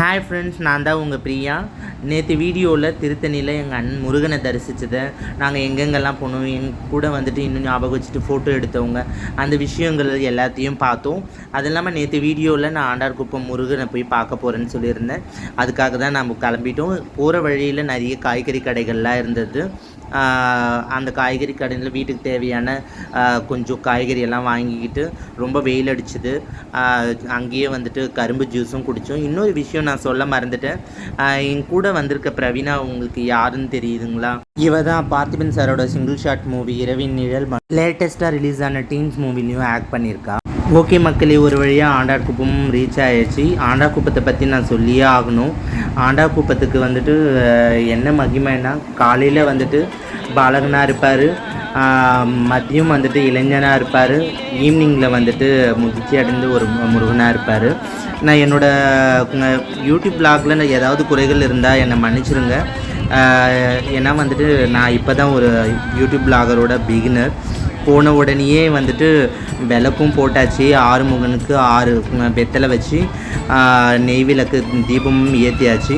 Hi friends நான் தான் உங்கள் பிரியா. நேற்று வீடியோவில் திருத்தணியில் எங்கள் அண்ணன் முருகனை தரிசித்ததை நாங்கள் எங்கெங்கெல்லாம் போனோம் எங் கூட வந்துட்டு இன்னும் ஞாபகம் வச்சுட்டு ஃபோட்டோ எடுத்தவங்க அந்த விஷயங்கள் எல்லாத்தையும் பார்த்தோம். அது இல்லாமல் நேற்று வீடியோவில் நான் ஆண்டார்குப்பம் முருகனை போய் பார்க்க போகிறேன்னு சொல்லியிருந்தேன். அதுக்காக தான் நம்ம கிளம்பிட்டோம். போகிற வழியில் நிறைய காய்கறி கடைகள்லாம் இருந்தது. அந்த காய்கறி கடையில் வீட்டுக்கு தேவையான கொஞ்சம் காய்கறி எல்லாம் வாங்கிக்கிட்டு ரொம்ப வெயில் அடிச்சுது. அங்கேயே வந்துட்டு கரும்பு ஜூஸும் குடித்தோம் இன்னொரு விஷயம் நான் சொல்ல மறந்துட்டேன். என் கூட வந்திருக்க பிரவீனா உங்களுக்கு யாருன்னு தெரியுதுங்களா? இவ தான் பார்த்திபன் சாரோட சிங்கிள் ஷாட் மூவி இரவின் நிழல் லேட்டஸ்ட்டாக ரிலீஸ் ஆன டீன்ஸ் மூவிலையும் ஆக்ட் பண்ணியிருக்கா. ஓகே மக்களே ஒரு வழியாக ஆண்டார்குப்பம் ரீச் ஆகிருச்சி ஆண்டா குப்பத்தை பற்றி நான் சொல்லியே ஆகணும். ஆண்டார்குப்பத்துக்கு வந்துட்டு என்ன மகிமைன்னா காலையில் வந்துட்டு பாலகனாக இருப்பார். மதியம் வந்துட்டு இளைஞனாக இருப்பார். ஈவினிங்கில் வந்துட்டு முதிர்ச்சி அடைந்து ஒரு முருகனாக இருப்பார். நான் என்னோடய யூடியூப் பிளாகில் நான் ஏதாவது குறைகள் இருந்தால் என்னை மன்னிச்சிருங்க. ஏன்னா வந்துட்டு நான் இப்போ தான் ஒரு யூடியூப் பிளாகரோட பிகினர் போன உடனேயே வந்துட்டு விளக்கும் போட்டாச்சு ஆறுமுகனுக்கு ஆறு வெத்தலை வச்சு நெய் விளக்கு தீபமும் ஏற்றியாச்சு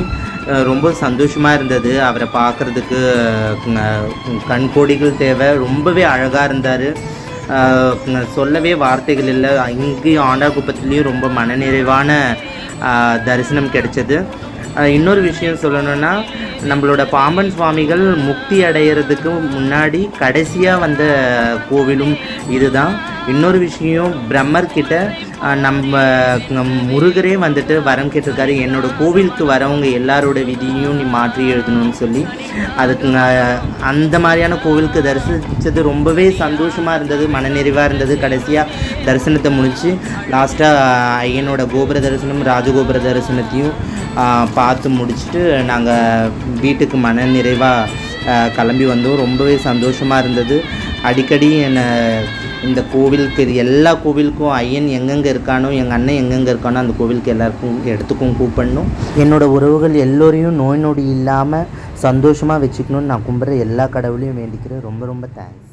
ரொம்ப சந்தோஷமாக இருந்தது. அவரை பார்க்குறதுக்கு கண் கொடிகள் தேவை. ரொம்பவே அழகாக இருந்தார். சொல்லவே வார்த்தைகள் இல்லை. இங்கேயும் ஆண்டாகுப்பத்துலேயும் ரொம்ப மனநிறைவான தரிசனம் கிடைச்சது. இன்னொரு விஷயம் சொல்லணும்னா நம்மளோட பாம்பன் சுவாமிகள் முக்தி அடையிறதுக்கு முன்னாடி கடைசியாக வந்த கோவிலும் இதுதான். இன்னொரு விஷயம் பிரம்மர் கிட்ட நம்ம நம் முருகரே வந்துட்டு வரம் கேட்டிருக்காரு. என்னோட கோவிலுக்கு வரவங்க எல்லாரோட விதியும் நீ மாற்றி எழுதணும்னு சொல்லி அதுக்கு நான் அந்த மாதிரியான கோவிலுக்கு தரிசித்தது ரொம்பவே சந்தோஷமாக இருந்தது மனநிறைவாக இருந்தது. கடைசியாக தரிசனத்தை முடித்து லாஸ்ட்டாக ஐயனோட கோபுர தரிசனம் ராஜகோபுர தரிசனத்தையும் பார்த்து முடிச்சுட்டு நாங்கள் வீட்டுக்கு மன நிறைவாக கிளம்பி வந்தோம். ரொம்பவே சந்தோஷமாக இருந்தது. அடிக்கடி என்னை இந்த கோவிலுக்கு எல்லா கோவிலுக்கும் ஐயன் எங்கெங்கே இருக்கானோ எங்கள் அண்ணன் எங்கெங்கே இருக்கானோ அந்த கோவிலுக்கு எல்லாருக்கும் இடத்துக்கும் கூப்பிடணும். என்னோட உறவுகள் எல்லோரையும் நோய் நொடி இல்லாமல் சந்தோஷமாக வச்சுக்கணும்னு நான் கும்பிட்ற எல்லா கடவுளையும் வேண்டிக்கிறேன். ரொம்ப ரொம்ப தேங்க்ஸ்